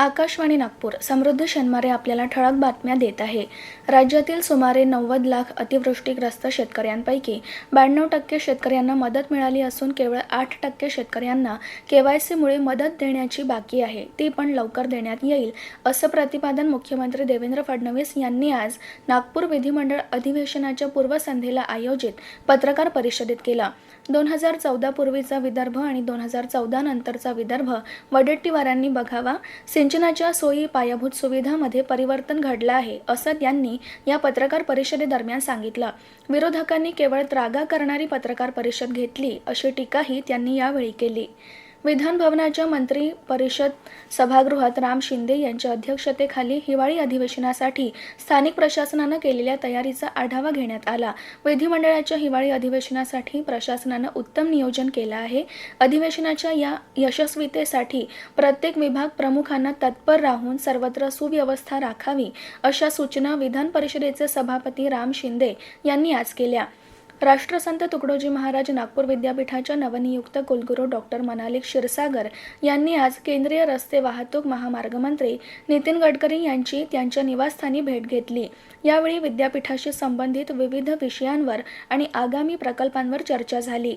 आकाशवाणी नागपूर समृद्ध शनमारे आपल्याला ठळक बातम्या देत आहे. राज्यातील सुमारे नव्वद लाख अतिवृष्टीग्रस्त शेतकऱ्यांपैकी ब्याण्णव टक्के शेतकऱ्यांना मदत मिळाली असून केवळ आठ टक्के शेतकऱ्यांना केवायसीमुळे मदत देण्याची बाकी आहे. ती पण लवकर देण्यात येईल असं प्रतिपादन मुख्यमंत्री देवेंद्र फडणवीस यांनी आज नागपूर विधिमंडळ अधिवेशनाच्या पूर्वसंध्येला आयोजित पत्रकार परिषदेत केलं. दोन हजार चौदा पूर्वीचा विदर्भ आणि दोन हजार चौदा नंतरचा विदर्भ वडेट्टीवारांनी बघावा सिंचनाच्या सोयी पायाभूत सुविधामध्ये परिवर्तन घडलं आहे असं त्यांनी या पत्रकार परिषदेदरम्यान सांगितलं. विरोधकांनी केवळ त्रागा करणारी पत्रकार परिषद घेतली अशी टीकाही त्यांनी यावेळी केली. विधान भवनाच्या मंत्री परिषद सभागृहात राम शिंदे यांच्या अध्यक्षतेखाली हिवाळी अधिवेशनासाठी स्थानिक प्रशासनानं केलेल्या तयारीचा आढावा घेण्यात आला. विधिमंडळाच्या हिवाळी अधिवेशनासाठी प्रशासनानं उत्तम नियोजन केलं आहे. अधिवेशनाच्या या यशस्वीतेसाठी प्रत्येक विभाग प्रमुखांना तत्पर राहून सर्वत्र सुव्यवस्था राखावी अशा सूचना विधान परिषदेचे सभापती राम शिंदे यांनी आज केल्या. राष्ट्रसंत तुकडोजी महाराज नागपूर विद्यापीठाच्या नवनियुक्त कुलगुरू डॉक्टर मनालिक क्षीरसागर यांनी आज केंद्रीय रस्ते वाहतूक महामार्ग मंत्री नितीन गडकरी यांची त्यांच्या निवासस्थानी भेट घेतली. यावेळी विद्यापीठाशी संबंधित विविध विषयांवर आणि आगामी प्रकल्पांवर चर्चा झाली.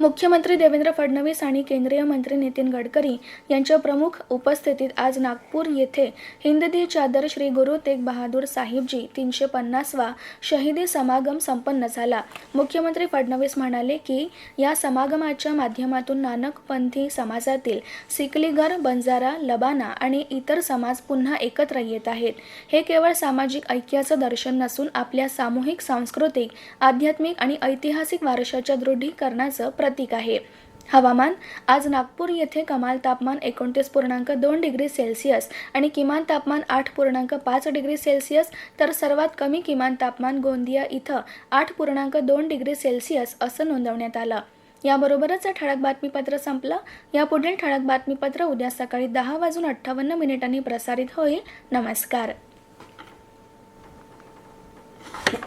मुख्यमंत्री देवेंद्र फडणवीस आणि केंद्रीय मंत्री नितीन गडकरी यांच्या प्रमुख उपस्थितीत आज नागपूर येथे हिंददी चादर श्री गुरु तेग बहादूर साहिबजी तीनशे पन्नासवा शहीदी समागम संपन्न झाला. मुख्यमंत्री फडणवीस म्हणाले की या समागमाच्या माध्यमातून नानकपंथी समाजातील सिकलीगर बंजारा लबाना आणि इतर समाज पुन्हा एकत्र येत आहेत. हे केवळ सामाजिक ऐक्याचं दर्शन नसून आपल्या सामूहिक सांस्कृतिक आध्यात्मिक आणि ऐतिहासिक वारशाच्या दृढीकरणाचं प्रतीक आहे. हवामान आज नागपूर येथे कमाल तापमान एकोणतीस पूर्णांक दोन डिग्री सेल्सिअस आणि किमान तापमान आठ पूर्णांक पाच डिग्री सेल्सिअस तर सर्वात कमी किमान तापमान गोंदिया इथं आठ पूर्णांक दोन डिग्री सेल्सिअस असं नोंदवण्यात आलं. याबरोबरच ठळक बातमीपत्र संपलं. यापुढील ठळक बातमीपत्र उद्या सकाळी दहा वाजून अठ्ठावन्न मिनिटांनी प्रसारित होईल. नमस्कार.